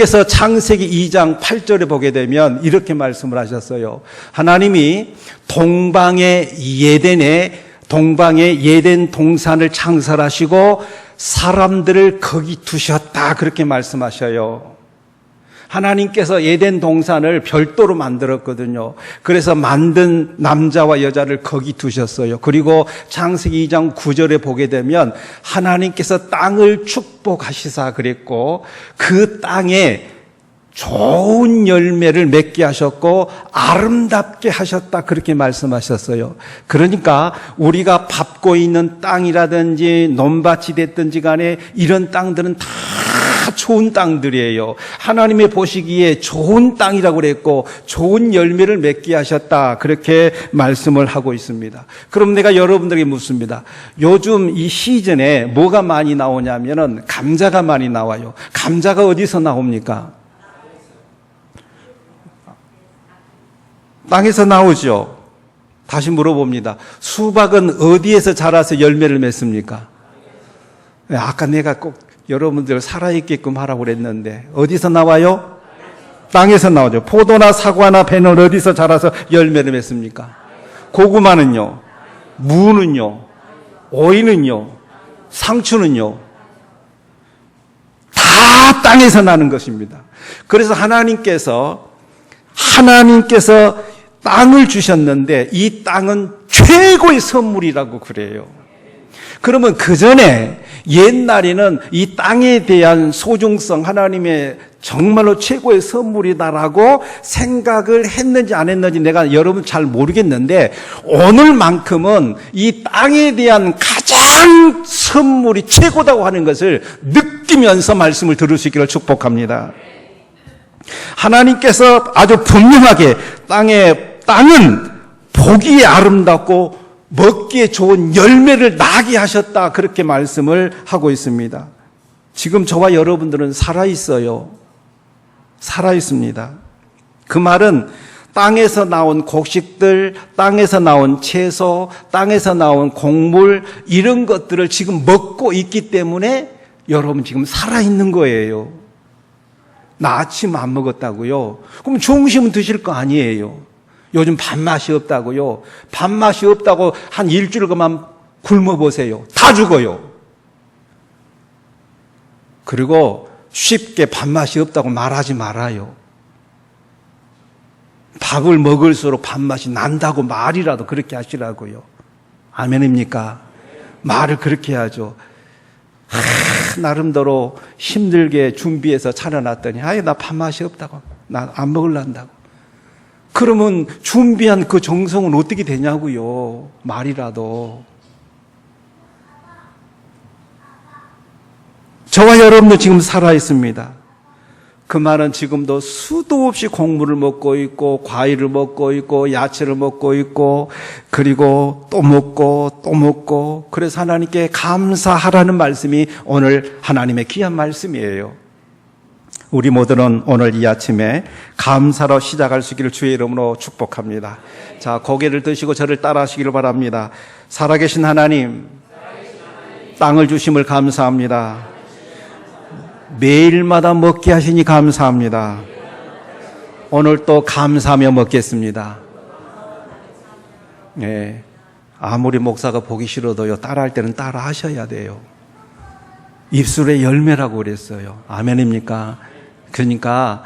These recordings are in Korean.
하나님께서 창세기 2장 8절에 보게 되면 이렇게 말씀을 하셨어요. 하나님이 동방의 예덴에 동방의 예덴 동산을 창설하시고 사람들을 거기 두셨다 그렇게 말씀하셔요. 하나님께서 예덴 동산을 별도로 만들었거든요. 그래서 만든 남자와 여자를 거기 두셨어요. 그리고 창세기 2장 9절에 보게 되면 하나님께서 땅을 축복하시사 그랬고 그 땅에 좋은 열매를 맺게 하셨고 아름답게 하셨다 그렇게 말씀하셨어요. 그러니까 우리가 밟고 있는 땅이라든지 논밭이 됐든지 간에 이런 땅들은 다 좋은 땅들이에요. 하나님의 보시기에 좋은 땅이라고 그랬고 좋은 열매를 맺게 하셨다. 그렇게 말씀을 하고 있습니다. 그럼 내가 여러분들에게 묻습니다. 요즘 이 시즌에 뭐가 많이 나오냐면은 감자가 많이 나와요. 감자가 어디서 나옵니까? 땅에서 나오죠. 다시 물어봅니다. 수박은 어디에서 자라서 열매를 맺습니까? 네, 아까 내가 꼭 여러분들 살아있게끔 하라고 그랬는데 어디서 나와요? 땅에서 나오죠. 포도나 사과나 배는 어디서 자라서 열매를 맺습니까? 고구마는요, 무는요, 오이는요, 상추는요, 다 땅에서 나는 것입니다. 그래서 하나님께서 하나님께서 땅을 주셨는데 이 땅은 최고의 선물이라고 그래요. 그러면 그 전에 옛날에는 이 땅에 대한 소중성, 하나님의 정말로 최고의 선물이다라고 생각을 했는지 안 했는지 내가 여러분 잘 모르겠는데 오늘만큼은 이 땅에 대한 가장 선물이 최고다고 하는 것을 느끼면서 말씀을 들을 수 있기를 축복합니다. 하나님께서 아주 분명하게 땅에 땅은 보기에 아름답고 먹기에 좋은 열매를 나게 하셨다. 그렇게 말씀을 하고 있습니다. 지금 저와 여러분들은 살아 있어요. 살아 있습니다. 그 말은 땅에서 나온 곡식들, 땅에서 나온 채소, 땅에서 나온 곡물, 이런 것들을 지금 먹고 있기 때문에 여러분 지금 살아 있는 거예요. 나 아침 안 먹었다고요? 그럼 중심은 드실 거 아니에요. 요즘 밥맛이 없다고요. 밥맛이 없다고 한 일주일 그만 굶어보세요. 다 죽어요. 그리고 쉽게 밥맛이 없다고 말하지 말아요. 밥을 먹을수록 밥맛이 난다고 말이라도 그렇게 하시라고요. 아멘입니까? 말을 그렇게 하죠. 하, 나름대로 힘들게 준비해서 차려놨더니, 아예 나 밥맛이 없다고. 나 안 먹을란다고. 그러면 준비한 그 정성은 어떻게 되냐고요. 말이라도. 저와 여러분도 지금 살아 있습니다. 그 말은 지금도 수도 없이 곡물을 먹고 있고, 과일을 먹고 있고, 야채를 먹고 있고, 그리고 또 먹고, 또 먹고, 그래서 하나님께 감사하라는 말씀이 오늘 하나님의 귀한 말씀이에요. 우리 모두는 오늘 이 아침에 감사로 시작할 수 있기를 주의 이름으로 축복합니다. 자, 고개를 드시고 저를 따라 하시기를 바랍니다. 살아계신 하나님, 땅을 주심을 감사합니다. 매일마다 먹게 하시니 감사합니다. 오늘 또 감사하며 먹겠습니다. 예. 아무리 목사가 보기 싫어도요, 따라 할 때는 따라 하셔야 돼요. 입술의 열매라고 그랬어요. 아멘입니까? 그러니까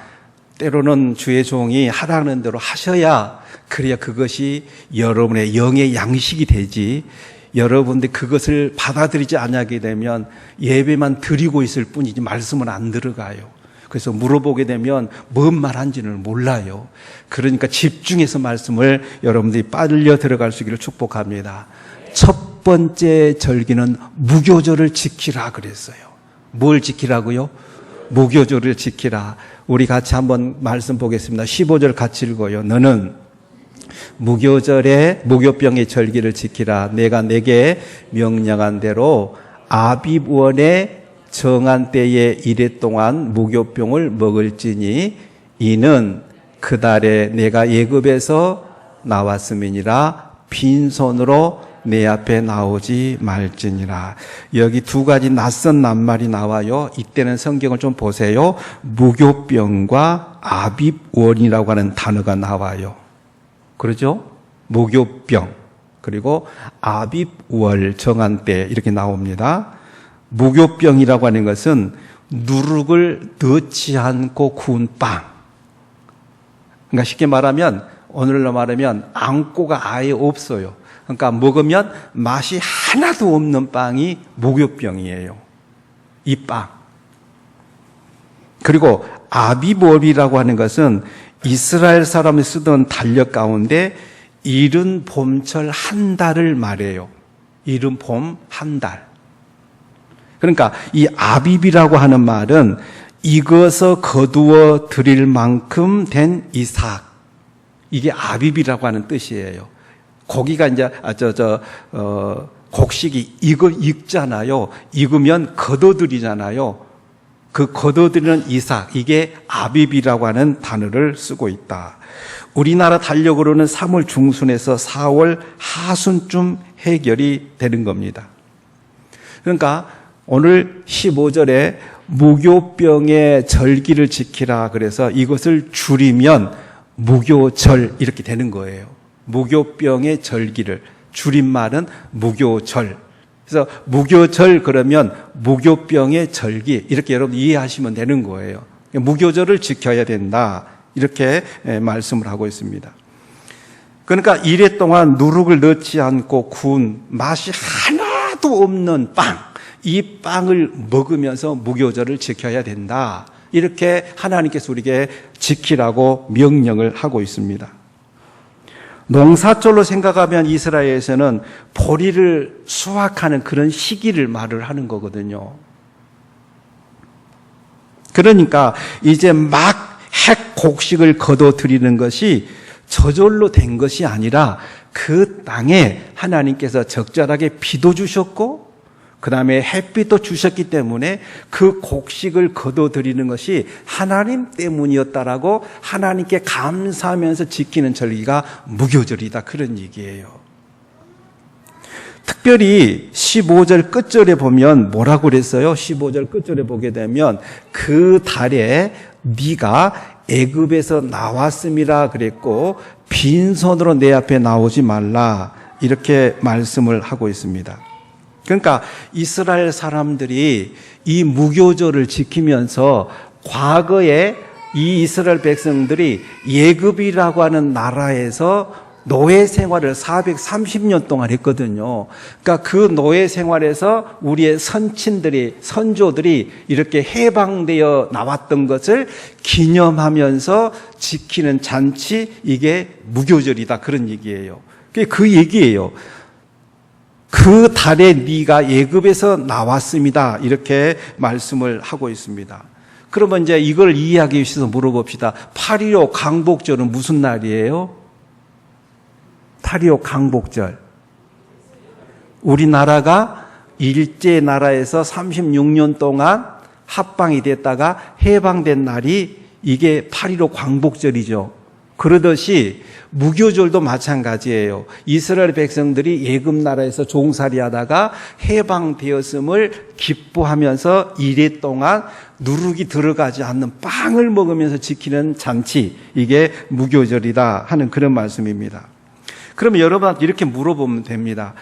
때로는 주의 종이 하라는 대로 하셔야 그래야 그것이 여러분의 영의 양식이 되지 여러분들 그것을 받아들이지 않게 되면 예배만 드리고 있을 뿐이지 말씀은 안 들어가요. 그래서 물어보게 되면 뭔 말한지는 몰라요. 그러니까 집중해서 말씀을 여러분들이 빨려 들어갈 수 있기를 축복합니다. 첫 번째 절기는 무교절을 지키라 그랬어요. 뭘 지키라고요? 무교절을 지키라. 우리 같이 한번 말씀 보겠습니다. 15절 같이 읽어요. 너는 무교절에 무교병의 절기를 지키라. 내가 내게 명령한 대로 아비원의 정한 때에 이래 동안 무교병을 먹을지니 이는 그 달에 내가 예급에서 나왔음이니라 빈손으로 내 앞에 나오지 말지니라. 여기 두 가지 낯선 낱말이 나와요. 이때는 성경을 좀 보세요. 무교병과 아빕원이라고 하는 단어가 나와요. 그러죠? 무교병 그리고 아빕월 정한 때 이렇게 나옵니다. 무교병이라고 하는 것은 누룩을 넣지 않고 구운 빵. 그러니까 쉽게 말하면 오늘로 말하면 앙꼬가 아예 없어요. 그러니까 먹으면 맛이 하나도 없는 빵이 무교병이에요. 이 빵. 그리고 아비볼이라고 하는 것은 이스라엘 사람이 쓰던 달력 가운데 이른 봄철 한 달을 말해요. 이른 봄 한 달. 그러니까 이 아비비라고 하는 말은 익어서 거두어 드릴 만큼 된 이삭. 이게 아비비라고 하는 뜻이에요. 고기가 이제 아 저저 어, 곡식이 익어 익잖아요. 익으면 거둬들이잖아요. 그 거둬들이는 이삭 이게 아비비라고 하는 단어를 쓰고 있다. 우리나라 달력으로는 3월 중순에서 4월 하순쯤 해결이 되는 겁니다. 그러니까 오늘 15절에 무교병의 절기를 지키라 그래서 이것을 줄이면 무교절 이렇게 되는 거예요. 무교병의 절기를 줄임말은 무교절. 그래서 무교절 그러면 무교병의 절기 이렇게 여러분 이해하시면 되는 거예요. 무교절을 지켜야 된다. 이렇게 말씀을 하고 있습니다. 그러니까 이래 동안 누룩을 넣지 않고 구운 맛이 하나도 없는 빵. 이 빵을 먹으면서 무교절을 지켜야 된다. 이렇게 하나님께서 우리에게 지키라고 명령을 하고 있습니다. 농사철로 생각하면 이스라엘에서는 보리를 수확하는 그런 시기를 말을 하는 거거든요. 그러니까 이제 막 핵 곡식을 거둬들이는 것이 저절로 된 것이 아니라 그 땅에 하나님께서 적절하게 비도 주셨고 그 다음에 햇빛도 주셨기 때문에 그 곡식을 거둬들이는 것이 하나님 때문이었다라고 하나님께 감사하면서 지키는 절기가 무교절이다. 그런 얘기예요. 특별히 15절 끝절에 보면 뭐라고 그랬어요? 15절 끝절에 보게 되면 그 달에 네가 애굽에서 나왔음이라 그랬고 빈손으로 내 앞에 나오지 말라 이렇게 말씀을 하고 있습니다. 그러니까 이스라엘 사람들이 이 무교절을 지키면서 과거에 이 이스라엘 백성들이 예급이라고 하는 나라에서 노예 생활을 430년 동안 했거든요. 그러니까 그 노예 생활에서 우리의 선친들이, 선조들이 이렇게 해방되어 나왔던 것을 기념하면서 지키는 잔치, 이게 무교절이다. 그런 얘기예요. 그게 그 얘기예요. 그 달에 네가 예급에서 나왔습니다. 이렇게 말씀을 하고 있습니다. 그러면 이제 이걸 이해하기 위해서 물어봅시다. 8.15 강복절은 무슨 날이에요? 8.25 강복절. 우리나라가 일제 나라에서 36년 동안 합방이 됐다가 해방된 날이 이게 8.15 광복절이죠. 그러듯이 무교절도 마찬가지예요. 이스라엘 백성들이 예금 나라에서 종살이 하다가 해방되었음을 기뻐하면서 이래 동안 누룩이 들어가지 않는 빵을 먹으면서 지키는 잔치. 이게 무교절이다 하는 그런 말씀입니다. 그러면 여러분 이렇게 물어보면 됩니다.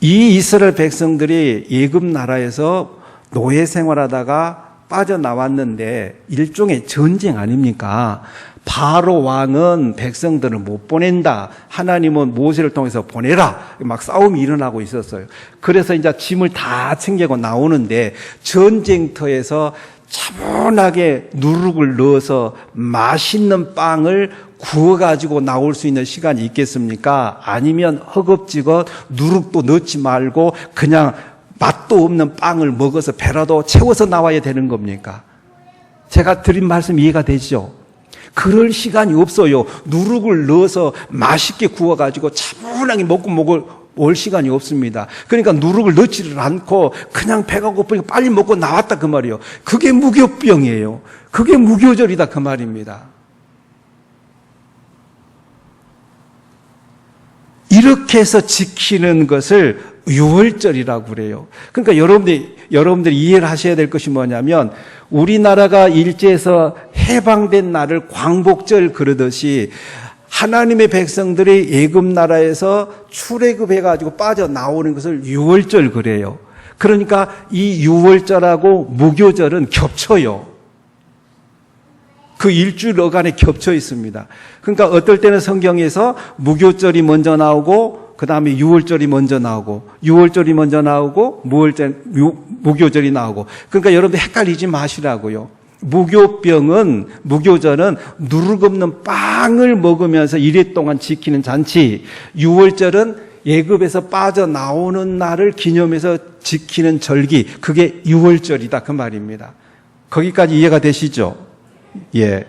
이 이스라엘 백성들이 예금 나라에서 노예 생활하다가 빠져나왔는데 일종의 전쟁 아닙니까? 바로 왕은 백성들을 못 보낸다. 하나님은 모세를 통해서 보내라. 막 싸움이 일어나고 있었어요. 그래서 이제 짐을 다 챙기고 나오는데 전쟁터에서 차분하게 누룩을 넣어서 맛있는 빵을 구워가지고 나올 수 있는 시간이 있겠습니까? 아니면 허겁지겁 누룩도 넣지 말고 그냥 맛도 없는 빵을 먹어서 배라도 채워서 나와야 되는 겁니까? 제가 드린 말씀 이해가 되죠? 그럴 시간이 없어요. 누룩을 넣어서 맛있게 구워가지고 차분하게 먹고 먹을 올 시간이 없습니다. 그러니까 누룩을 넣지를 않고 그냥 배가 고프니까 빨리 먹고 나왔다 그 말이에요. 그게 무교병이에요. 그게 무교절이다 그 말입니다. 이렇게 해서 지키는 것을 유월절이라고 그래요. 그러니까 여러분들이, 여러분들이 이해를 하셔야 될 것이 뭐냐면 우리나라가 일제에서 해방된 날을 광복절 그러듯이 하나님의 백성들이 예급 나라에서 출애굽해 가지고 빠져 나오는 것을 유월절 그래요. 그러니까 이 유월절하고 무교절은 겹쳐요. 그 일주일 어간에 겹쳐 있습니다. 그러니까 어떨 때는 성경에서 무교절이 먼저 나오고 그 다음에 유월절이 먼저 나오고 유월절이 먼저 나오고 무월절 유- 무교절이 나오고 그러니까 여러분들 헷갈리지 마시라고요. 무교병은 무교절은 누룩 없는 빵을 먹으면서 이래 동안 지키는 잔치. 유월절은 예급에서 빠져나오는 날을 기념해서 지키는 절기. 그게 유월절이다 그 말입니다. 거기까지 이해가 되시죠? 예.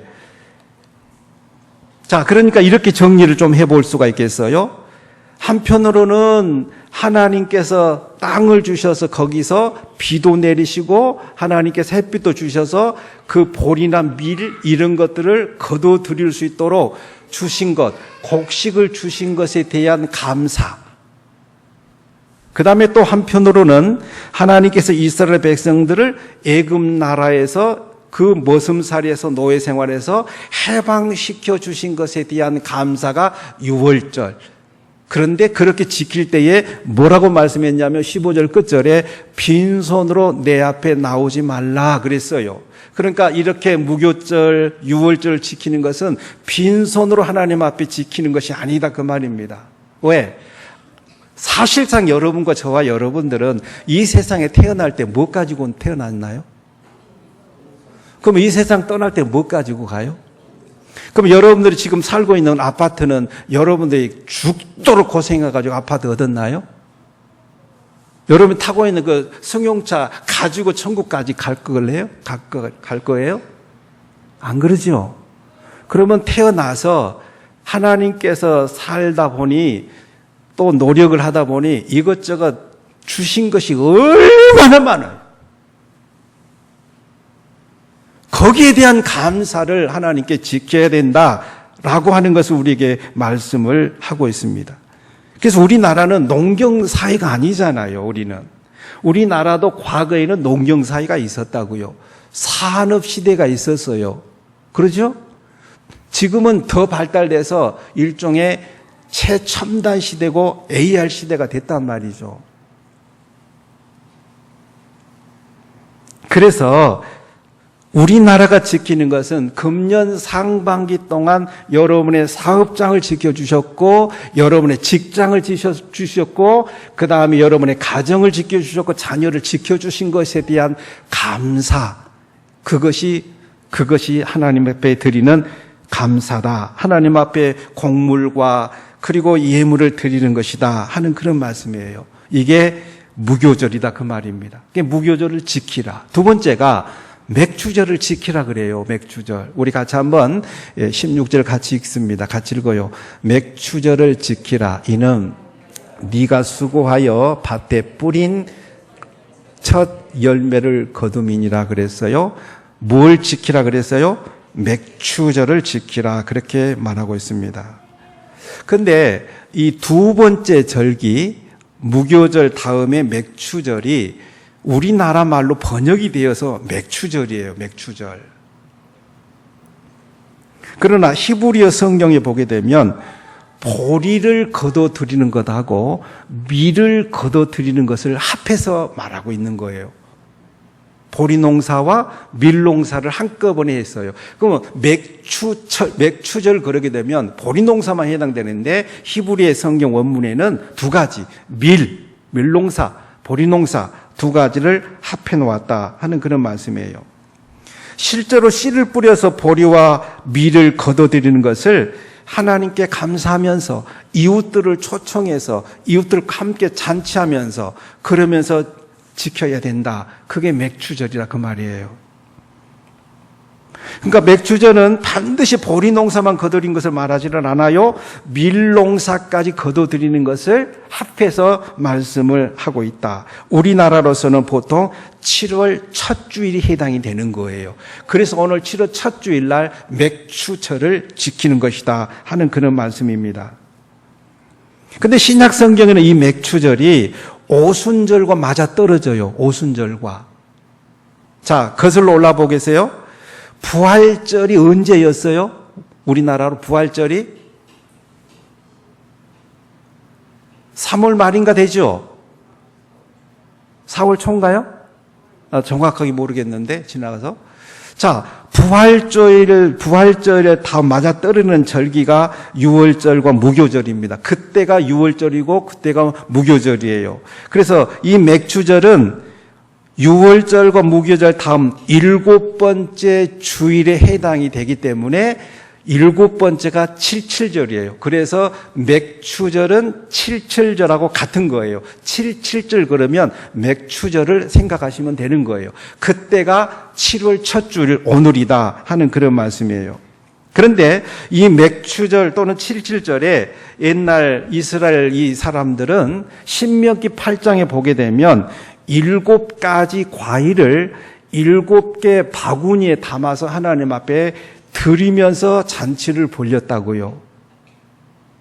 자, 그러니까 이렇게 정리를 좀 해볼 수가 있겠어요. 한편으로는 하나님께서 땅을 주셔서 거기서 비도 내리시고 하나님께서 햇빛도 주셔서 그 볼이나 밀 이런 것들을 거둬 드릴 수 있도록 주신 것, 곡식을 주신 것에 대한 감사. 그 다음에 또 한편으로는 하나님께서 이스라엘 백성들을 애굽 나라에서 그 머슴살이에서 노예 생활에서 해방시켜 주신 것에 대한 감사가 유월절. 그런데 그렇게 지킬 때에 뭐라고 말씀했냐면 15절 끝절에 빈손으로 내 앞에 나오지 말라 그랬어요. 그러니까 이렇게 무교절, 유월절 지키는 것은 빈손으로 하나님 앞에 지키는 것이 아니다 그 말입니다. 왜? 사실상 여러분과 저와 여러분들은 이 세상에 태어날 때 뭐 가지고 태어났나요? 그럼 이 세상 떠날 때 뭐 가지고 가요? 그럼 여러분들이 지금 살고 있는 아파트는 여러분들이 죽도록 고생해가지고 아파트 얻었나요? 여러분 타고 있는 그 승용차 가지고 천국까지 갈 거, 갈 거예요? 안 그러죠? 그러면 태어나서 하나님께서 살다 보니 또 노력을 하다 보니 이것저것 주신 것이 얼마나 많아요. 거기에 대한 감사를 하나님께 지켜야 된다라고 하는 것을 우리에게 말씀을 하고 있습니다. 그래서 우리나라는 농경 사회가 아니잖아요, 우리는. 우리나라도 과거에는 농경 사회가 있었다고요. 산업 시대가 있었어요. 그러죠? 지금은 더 발달돼서 일종의 최첨단 시대고 AR 시대가 됐단 말이죠. 그래서 우리나라가 지키는 것은 금년 상반기 동안 여러분의 사업장을 지켜주셨고, 여러분의 직장을 지켜주셨고, 그 다음에 여러분의 가정을 지켜주셨고, 자녀를 지켜주신 것에 대한 감사. 그것이, 그것이 하나님 앞에 드리는 감사다. 하나님 앞에 곡물과 그리고 예물을 드리는 것이다. 하는 그런 말씀이에요. 이게 무교절이다. 그 말입니다. 무교절을 지키라. 두 번째가 맥주절을 지키라 그래요. 맥주절. 우리 같이 한번 16절 같이 읽습니다. 같이 읽어요. 맥주절을 지키라. 이는 네가 수고하여 밭에 뿌린 첫 열매를 거둠이니라 그랬어요. 뭘 지키라 그랬어요? 맥주절을 지키라. 그렇게 말하고 있습니다. 근데 이 두 번째 절기 무교절 다음에 맥주절이 우리나라 말로 번역이 되어서 맥추절이에요. 맥추절. 그러나 히브리어 성경에 보게 되면 보리를 거둬 드리는 것하고 밀을 거둬 드리는 것을 합해서 말하고 있는 거예요. 보리 농사와 밀 농사를 한꺼번에 했어요. 그러면 맥추철, 맥추절 그러게 되면 보리 농사만 해당되는데 히브리의 성경 원문에는 두 가지 밀, 밀 농사, 보리 농사 두 가지를 합해 놓았다 하는 그런 말씀이에요. 실제로 씨를 뿌려서 보리와 밀을 거둬들이는 것을 하나님께 감사하면서 이웃들을 초청해서 이웃들과 함께 잔치하면서 그러면서 지켜야 된다. 그게 맥주절이라 그 말이에요. 그러니까 맥주절은 반드시 보리 농사만 거둬들인 것을 말하지는 않아요. 밀 농사까지 거둬들이는 것을 합해서 말씀을 하고 있다. 우리나라로서는 보통 7월 첫 주일이 해당이 되는 거예요. 그래서 오늘 7월 첫 주일 날 맥주철을 지키는 것이다 하는 그런 말씀입니다. 근데 신약 성경에는 이 맥추절이 오순절과 맞아 떨어져요. 오순절과. 자, 거슬러 올라 보겠어요? 부활절이 언제였어요? 우리나라로 부활절이 3월 말인가 되죠? 4월 초인가요? 아, 정확하게 모르겠는데 지나가서 자 부활절을 부활절에 다 맞아 떨어지는 절기가 6월절과 무교절입니다. 그때가 6월절이고 그때가 무교절이에요. 그래서 이 맥주절은 6월절과 무교절 다음 일곱 번째 주일에 해당이 되기 때문에 일곱 번째가 칠칠절이에요. 그래서 맥추절은 칠칠절하고 같은 거예요. 칠칠절 그러면 맥추절을 생각하시면 되는 거예요. 그때가 7월 첫 주일 오늘이다 하는 그런 말씀이에요. 그런데 이 맥추절 또는 칠칠절에 옛날 이스라엘 이 사람들은 신명기 8장에 보게 되면 일곱 가지 과일을 일곱 개 바구니에 담아서 하나님 앞에 드리면서 잔치를 벌렸다고요.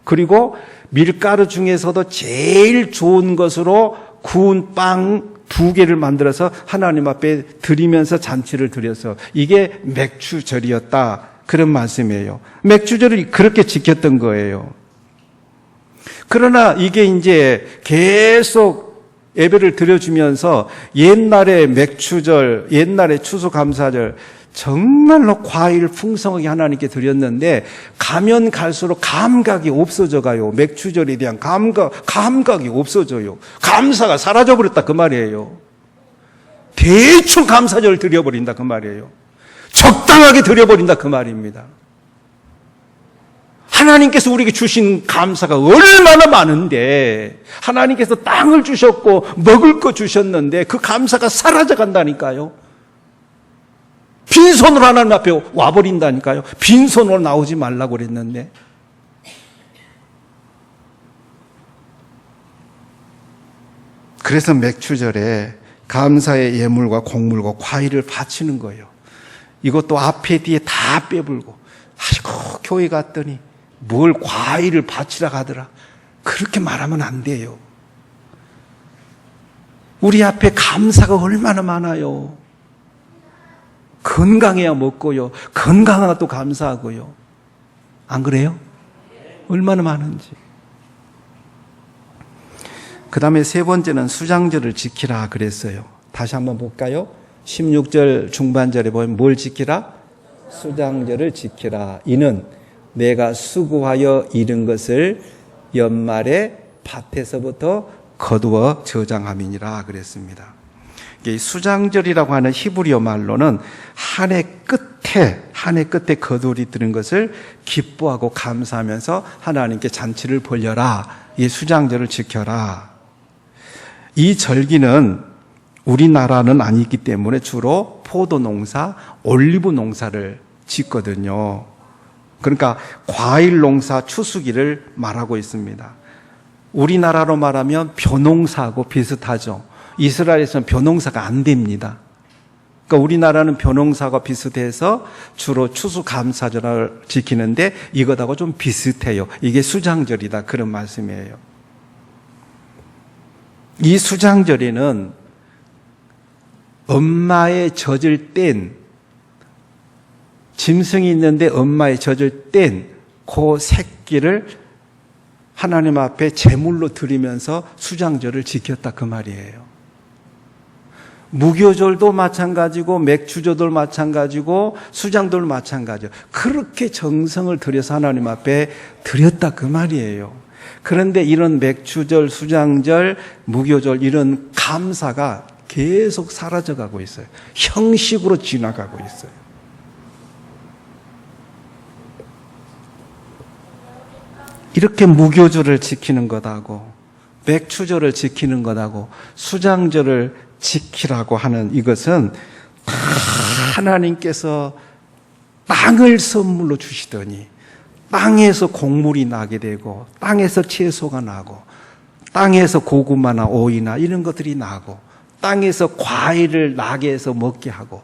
그리고 밀가루 중에서도 제일 좋은 것으로 구운 빵 두 개를 만들어서 하나님 앞에 드리면서 잔치를 드려서 이게 맥주절이었다. 그런 말씀이에요. 맥주절을 그렇게 지켰던 거예요. 그러나 이게 이제 계속 예배를 드려주면서 옛날에 맥주절, 옛날에 추수감사절, 정말로 과일 풍성하게 하나님께 드렸는데 가면 갈수록 감각이 없어져 가요. 맥주절에 대한 감각 감각이 없어져요. 감사가 사라져 버렸다 그 말이에요. 대충 감사절 드려버린다 그 말이에요. 적당하게 드려버린다 그 말입니다. 하나님께서 우리에게 주신 감사가 얼마나 많은데 하나님께서 땅을 주셨고 먹을 거 주셨는데 그 감사가 사라져 간다니까요. 빈손으로 하나님 앞에 와버린다니까요. 빈손으로 나오지 말라고 그랬는데. 그래서 맥주절에 감사의 예물과 곡물과 과일을 바치는 거예요. 이것도 앞에 뒤에 다 빼불고, 아이고, 교회 갔더니 뭘 과일을 바치라 가더라. 그렇게 말하면 안 돼요. 우리 앞에 감사가 얼마나 많아요. 건강해야 먹고요. 건강하가 또 감사하고요. 안 그래요? 얼마나 많은지. 그 다음에 세 번째는 수장절을 지키라 그랬어요. 다시 한번 볼까요? 16절 중반절에 보면 뭘 지키라? 수장절을 지키라. 이는 내가 수고하여 잃은 것을 연말에 밭에서부터 거두어 저장함이니라 그랬습니다. 이 수장절이라고 하는 히브리어 말로는 한 해 끝에 한 해 끝에 거두리 드는 것을 기뻐하고 감사하면서 하나님께 잔치를 벌려라. 이 수장절을 지켜라. 이 절기는 우리나라는 아니기 때문에 주로 포도 농사, 올리브 농사를 짓거든요. 그러니까 과일 농사 추수기를 말하고 있습니다. 우리나라로 말하면 벼농사하고 비슷하죠. 이스라엘에서는 벼농사가 안 됩니다. 그러니까 우리나라는 벼농사가 비슷해서 주로 추수감사절을 지키는데 이것하고 좀 비슷해요. 이게 수장절이다 그런 말씀이에요. 이 수장절에는 엄마의 젖을 뗀 짐승이 있는데 엄마의 젖을 뗀 그 새끼를 하나님 앞에 제물로 드리면서 수장절을 지켰다 그 말이에요. 무교절도 마찬가지고 맥주절도 마찬가지고 수장도 마찬가지요. 그렇게 정성을 들여서 하나님 앞에 드렸다 그 말이에요. 그런데 이런 맥주절, 수장절, 무교절 이런 감사가 계속 사라져 가고 있어요. 형식으로 지나가고 있어요. 이렇게 무교절을 지키는 것하고 맥주절을 지키는 것하고 수장절을 지키라고 하는 이것은 다 하나님께서 땅을 선물로 주시더니 땅에서 곡물이 나게 되고 땅에서 채소가 나고 땅에서 고구마나 오이나 이런 것들이 나고 땅에서 과일을 나게 해서 먹게 하고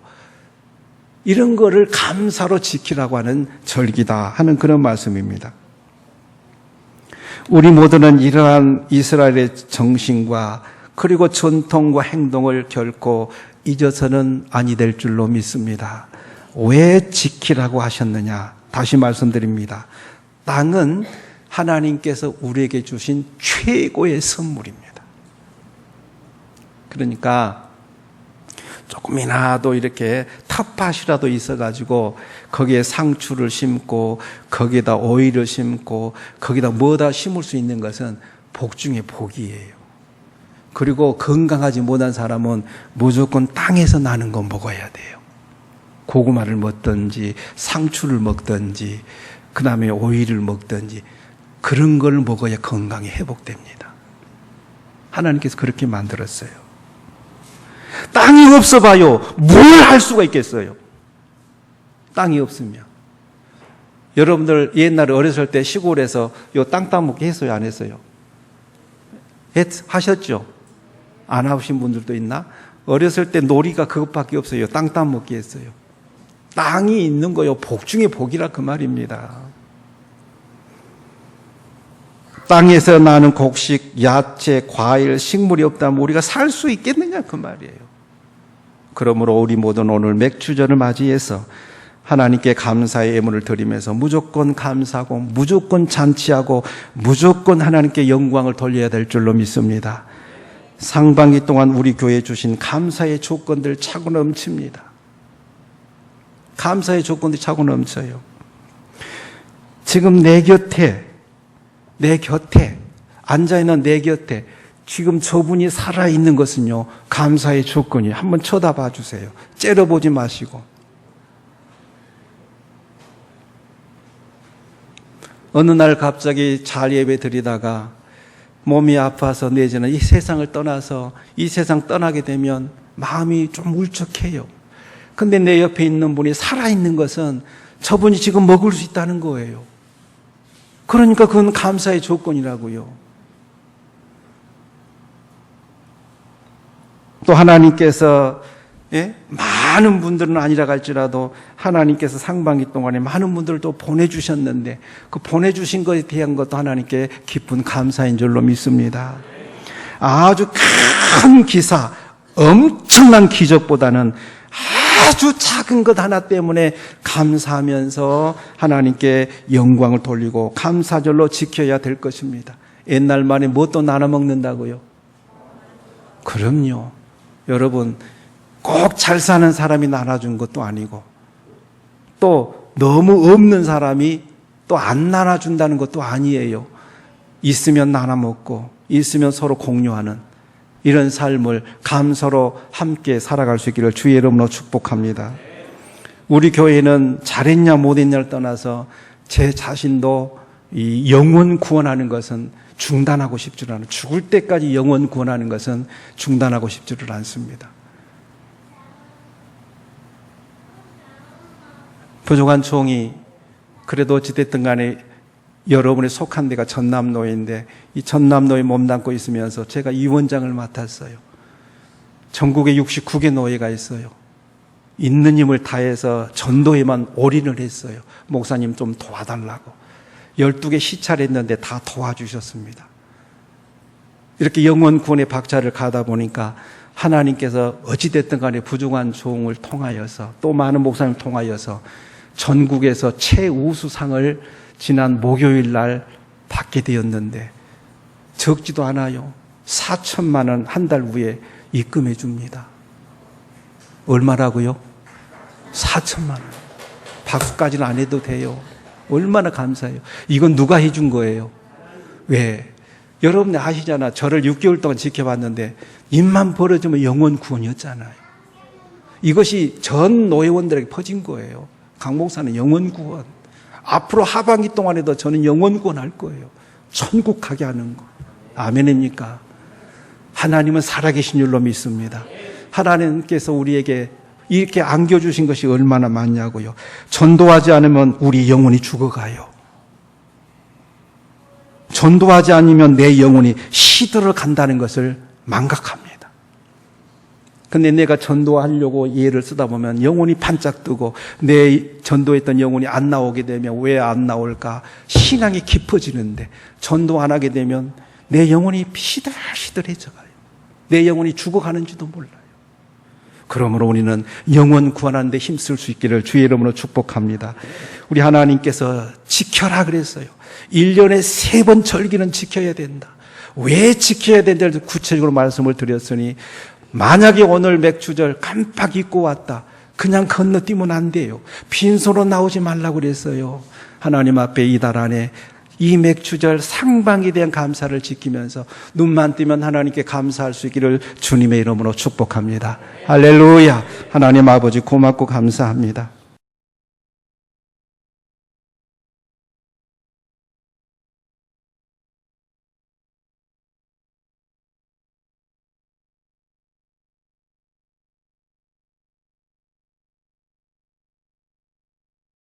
이런 거를 감사로 지키라고 하는 절기다 하는 그런 말씀입니다. 우리 모두는 이러한 이스라엘의 정신과 그리고 전통과 행동을 결코 잊어서는 아니 될 줄로 믿습니다. 왜 지키라고 하셨느냐? 다시 말씀드립니다. 땅은 하나님께서 우리에게 주신 최고의 선물입니다. 그러니까 조금이나도 이렇게 텃밭이라도 있어가지고 거기에 상추를 심고 거기에다 오이를 심고 거기다 뭐다 심을 수 있는 것은 복 중에 복이에요. 그리고 건강하지 못한 사람은 무조건 땅에서 나는 거 먹어야 돼요. 고구마를 먹든지 상추를 먹든지 그 다음에 오이를 먹든지 그런 걸 먹어야 건강이 회복됩니다. 하나님께서 그렇게 만들었어요. 땅이 없어 봐요. 뭘 할 수가 있겠어요? 땅이 없으면. 여러분들 옛날에 어렸을 때 시골에서 요 땅 따먹기 했어요? 안 했어요? 했, 하셨죠? 안 하신 분들도 있나? 어렸을 때 놀이가 그것밖에 없어요. 땅 따먹기 했어요. 땅이 있는 거요. 복 중에 복이라 그 말입니다. 땅에서 나는 곡식, 야채, 과일, 식물이 없다면 우리가 살 수 있겠느냐 그 말이에요. 그러므로 우리 모두는 오늘 맥주전을 맞이해서 하나님께 감사의 예물을 드리면서 무조건 감사하고 무조건 잔치하고 무조건 하나님께 영광을 돌려야 될 줄로 믿습니다. 상반기 동안 우리 교회에 주신 감사의 조건들 차고 넘칩니다. 감사의 조건들이 차고 넘쳐요. 지금 내 곁에, 내 곁에, 앉아있는 내 곁에 지금 저분이 살아있는 것은요, 감사의 조건이 한번 쳐다봐 주세요. 째려보지 마시고. 어느 날 갑자기 잘 예배 드리다가 몸이 아파서 내지는 이 세상을 떠나서 이 세상 떠나게 되면 마음이 좀 울적해요. 근데 내 옆에 있는 분이 살아있는 것은 저분이 지금 먹을 수 있다는 거예요. 그러니까 그건 감사의 조건이라고요. 또 하나님께서 예? 많은 분들은 아니라 갈지라도 하나님께서 상반기 동안에 많은 분들을 또 보내주셨는데 그 보내주신 것에 대한 것도 하나님께 기쁜 감사인 줄로 믿습니다. 아주 큰 기사, 엄청난 기적보다는 아주 작은 것 하나 때문에 감사하면서 하나님께 영광을 돌리고 감사절로 지켜야 될 것입니다. 옛날 말에 뭣도 나눠 먹는다고요? 그럼요. 여러분, 꼭 잘 사는 사람이 나눠준 것도 아니고, 또 너무 없는 사람이 또 안 나눠준다는 것도 아니에요. 있으면 나눠 먹고, 있으면 서로 공유하는 이런 삶을 감사로 함께 살아갈 수 있기를 주의 이름으로 축복합니다. 우리 교회는 잘했냐 못했냐를 떠나서 제 자신도 이 영혼 구원하는 것은 중단하고 싶지를 않아요. 죽을 때까지 영원 구원하는 것은 중단하고 싶지를 않습니다. 부족한 총이 그래도 어찌됐든 간에 여러분이 속한 데가 전남로인데 이 전남로에 몸담고 있으면서 제가 위원장을 맡았어요. 전국에 69개 노예가 있어요. 있는 힘을 다해서 전도에만 올인을 했어요. 목사님 좀 도와달라고. 12개 시찰 했는데 다 도와주셨습니다. 이렇게 영원 구원의 박차를 가다 보니까 하나님께서 어찌됐든 간에 부족한 종을 통하여서 또 많은 목사님을 통하여서 전국에서 최우수상을 지난 목요일 날 받게 되었는데 적지도 않아요. 4천만 원 한 달 후에 입금해 줍니다. 얼마라고요? 4천만 원. 박수까지는 안 해도 돼요. 얼마나 감사해요. 이건 누가 해준 거예요? 왜? 여러분이 아시잖아. 저를 6개월 동안 지켜봤는데 입만 벌어지면 영원 구원이었잖아요. 이것이 전 노예원들에게 퍼진 거예요. 강목사는 영원 구원. 앞으로 하반기 동안에도 저는 영원 구원 할 거예요. 천국 가게 하는 거. 아멘입니까? 하나님은 살아계신 줄로 믿습니다. 하나님께서 우리에게 이렇게 안겨주신 것이 얼마나 많냐고요. 전도하지 않으면 우리 영혼이 죽어가요. 전도하지 않으면 내 영혼이 시들어 간다는 것을 망각합니다. 근데 내가 전도하려고 예를 쓰다 보면 영혼이 반짝 뜨고 내 전도했던 영혼이 안 나오게 되면 왜 안 나올까? 신앙이 깊어지는데 전도 안 하게 되면 내 영혼이 시들시들해져 가요. 내 영혼이 죽어가는지도 몰라요. 그러므로 우리는 영원 구원하는 데 힘쓸 수 있기를 주의 이름으로 축복합니다. 우리 하나님께서 지켜라 그랬어요. 1년에 세 번 절기는 지켜야 된다. 왜 지켜야 된다를 구체적으로 말씀을 드렸으니 만약에 오늘 맥주절 깜빡 잊고 왔다. 그냥 건너뛰면 안 돼요. 빈손으로 나오지 말라고 그랬어요. 하나님 앞에 이달 안에 이 맥주절 상방에 대한 감사를 지키면서 눈만 뜨면 하나님께 감사할 수 있기를 주님의 이름으로 축복합니다. 할렐루야. 하나님 아버지 고맙고 감사합니다.